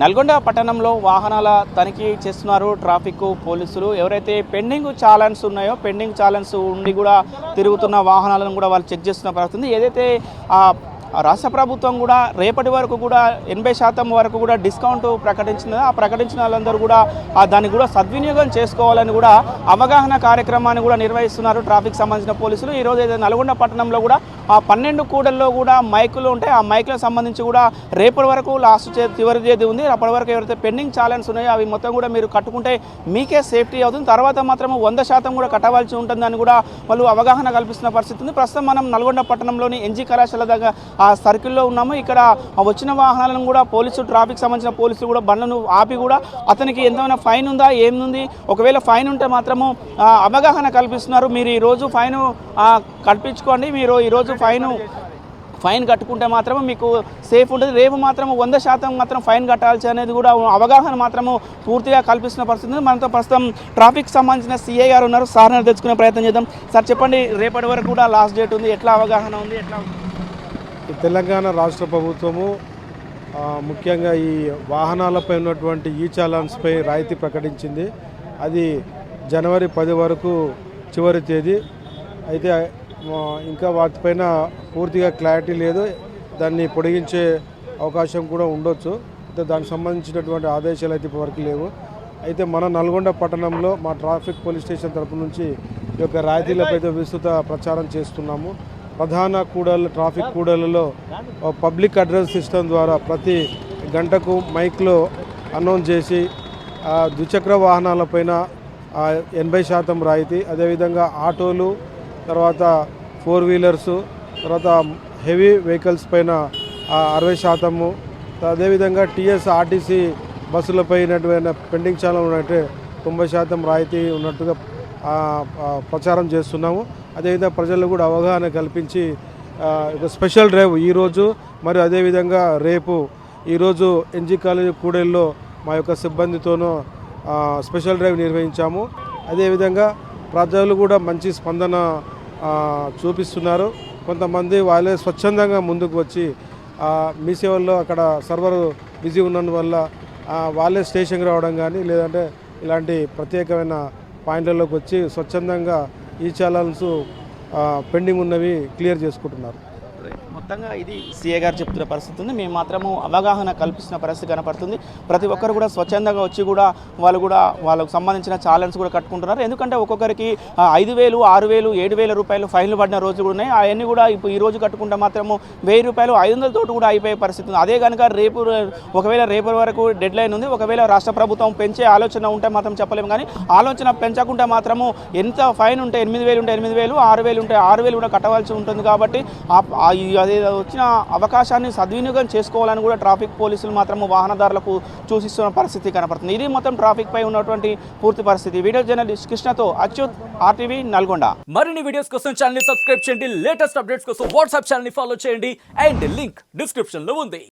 నల్గొండ పట్టణంలో వాహనాల తనిఖీ చేస్తున్నారు ట్రాఫిక్ పోలీసులు. ఎవరైతే పెండింగ్ చాలన్స్ ఉన్నాయో పెండింగ్ చాలన్స్ ఉండి కూడా తిరుగుతున్న వాహనాలను కూడా వాళ్ళు చెక్ చేస్తున్న పరిస్థితుంది ఏదైతే ఆ రాష్ట్ర ప్రభుత్వం కూడా రేపటి వరకు కూడా ఎనభై శాతం వరకు కూడా డిస్కౌంట్ ప్రకటించింది ఆ ప్రకటించిన వాళ్ళందరూ కూడా ఆ దాన్ని కూడా సద్వినియోగం చేసుకోవాలని కూడా అవగాహన కార్యక్రమాన్ని కూడా నిర్వహిస్తున్నారు ట్రాఫిక్ సంబంధించిన పోలీసులు. ఈరోజు అయితే నల్గొండ పట్టణంలో కూడా ఆ పన్నెండు కూడల్లో కూడా మైకులు ఉంటాయి. ఆ మైకులకు సంబంధించి కూడా రేపటి వరకు లాస్ట్ చివరి తేదీ ఉంది. అప్పటి వరకు ఎవరైతే పెండింగ్ ఛాలెంజ్ ఉన్నాయో అవి మొత్తం కూడా మీరు కట్టుకుంటే మీకే సేఫ్టీ అవుతుంది. తర్వాత మాత్రం వంద శాతం కూడా కట్టవలసి ఉంటుందని కూడా వాళ్ళు అవగాహన కల్పిస్తున్న పరిస్థితి ఉంది. ప్రస్తుతం మనం నల్గొండ పట్టణంలోని ఎన్జీ కళాశాల దగ్గర ఆ సర్కిల్లో ఉన్నాము. ఇక్కడ వచ్చిన వాహనాలను కూడా పోలీసు ట్రాఫిక్ సంబంధించిన పోలీసులు కూడా బండ్లను ఆపి కూడా అతనికి ఎంతమైనా ఫైన్ ఉందా ఏముంది? ఒకవేళ ఫైన్ ఉంటే మాత్రము అవగాహన కల్పిస్తున్నారు. మీరు ఈరోజు ఫైన్ కల్పించుకోండి. మీరు ఈరోజు ఫైన్ ఫైన్ కట్టుకుంటే మాత్రం మీకు సేఫ్ ఉంటుంది. రేపు మాత్రం వంద శాతం మాత్రం ఫైన్ కట్టాల్సి అనేది కూడా అవగాహన మాత్రము పూర్తిగా కల్పిస్తున్న పరిస్థితి మనతో ప్రస్తుతం ట్రాఫిక్ సంబంధించిన సీఏ గారు ఉన్నారు. సార్ని తెచ్చుకునే ప్రయత్నం చేద్దాం. సార్ చెప్పండి రేపటి వరకు కూడా లాస్ట్ డేట్ ఉంది. ఎట్లా అవగాహన ఉంది? ఎట్లా తెలంగాణ రాష్ట్ర ప్రభుత్వము ముఖ్యంగా ఈ వాహనాలపై ఉన్నటువంటి ఈ చాలాన్స్పై రాయితీ ప్రకటించింది. అది జనవరి పది వరకు చివరి తేదీ. అయితే ఇంకా వాటిపైన పూర్తిగా క్లారిటీ లేదు. దాన్ని పొడిగించే అవకాశం కూడా ఉండొచ్చు. అయితే దానికి సంబంధించినటువంటి ఆదేశాలు అయితే ఇప్పటివరకు లేవు. అయితే మన నల్గొండ పట్టణంలో మా ట్రాఫిక్ పోలీస్ స్టేషన్ తరపు నుంచి ఈ యొక్క రాయితీలపై అయితే విస్తృత ప్రచారం చేస్తున్నాము. ప్రధాన కూడళ్ళ ట్రాఫిక్ కూడలలో పబ్లిక్ అడ్రస్ సిస్టమ్ ద్వారా ప్రతి గంటకు మైక్లో అనౌన్స్ చేసి ద్విచక్ర వాహనాలపైన ఎనభై శాతం రాయితీ. అదేవిధంగా ఆటోలు తర్వాత ఫోర్ వీలర్సు తర్వాత హెవీ వెహికల్స్ పైన అరవై శాతము. అదేవిధంగా టీఎస్ ఆర్టీసీ బస్సులపై పెండింగ్ చాలా ఉన్నట్టు తొంభై శాతం రాయితీ ఉన్నట్టుగా ప్రచారం చేస్తున్నాము. అదేవిధంగా ప్రజలు కూడా అవగాహన కల్పించి స్పెషల్ డ్రైవ్ ఈరోజు మరియు అదేవిధంగా రేపు ఈరోజు ఎన్జీ కాలేజీ కూడెల్లో మా యొక్క సిబ్బందితోనూ స్పెషల్ డ్రైవ్ నిర్వహించాము. అదేవిధంగా ప్రజలు కూడా మంచి స్పందన చూపిస్తున్నారు. కొంతమంది వాళ్ళే స్వచ్ఛందంగా ముందుకు వచ్చి మీ సేవల్లో అక్కడ సర్వర్ బిజీ ఉన్నందువల్ల వల్ల వాళ్ళే స్టేషన్కి రావడం కానీ లేదంటే ఇలాంటి ప్రత్యేకమైన పాయింట్లలోకి వచ్చి స్వచ్ఛందంగా ఈ ఛానల్స్ పెండింగ్ ఉన్నవి క్లియర్ చేసుకుంటున్నారు. మొత్తంగా ఇది సీఏ గారు చెప్తున్న పరిస్థితి ఉంది. మేము మాత్రము అవగాహన కల్పిస్తున్న పరిస్థితి కనపడుతుంది. ప్రతి ఒక్కరు కూడా స్వచ్ఛందంగా వచ్చి కూడా వాళ్ళు కూడా వాళ్ళకు సంబంధించిన ఛాలెంజ్ కూడా కట్టుకుంటున్నారు. ఎందుకంటే ఒక్కొక్కరికి ఐదు వేలు ఆరు వేలు ఏడు వేల రూపాయలు ఫైన్లు పడిన రోజులు కూడా ఉన్నాయి. అవన్నీ కూడా ఇప్పుడు ఈ రోజు కట్టుకుంటే మాత్రము వెయ్యి రూపాయలు ఐదు వందల తోటి కూడా అయిపోయే పరిస్థితి ఉంది. అదే కనుక రేపు ఒకవేళ రేపు వరకు డెడ్ లైన్ ఉంది. ఒకవేళ రాష్ట్ర ప్రభుత్వం పెంచే ఆలోచన ఉంటే మాత్రం చెప్పలేము. కానీ ఆలోచన పెంచకుంటే మాత్రము ఎంత ఫైన్ ఉంటే ఎనిమిది వేలు ఉంటే ఎనిమిది వేలు ఆరు వేలు ఉంటే ఆరు వేలు కూడా కట్టవలసి ఉంటుంది కాబట్టి ఆ- అదే వచ్చిన అవకాశాన్ని సద్వినియోగం చేసుకోవాలని కూడా ట్రాఫిక్ పోలీసులు మాత్రము వాహనదారులకు సూచిస్తున్న పరిస్థితి కనపడుతుంది. ఇది మొత్తం ట్రాఫిక్ పై ఉన్నటువంటి పూర్తి పరిస్థితి. వీడియో జర్నలిస్ట్ కృష్ణతో అచ్యుత్ ఆర్టీవీ నల్గొండ. మరిన్ని వీడియోస్ కోసం ఛానల్ సబ్స్క్రైబ్ చేయండి. లేటెస్ట్ అప్డేట్స్ కోసం వాట్సాప్ ఛానల్ ఫాలో చేయండి. అండ్ లింక్ డిస్క్రిప్షన్లో ఉంది.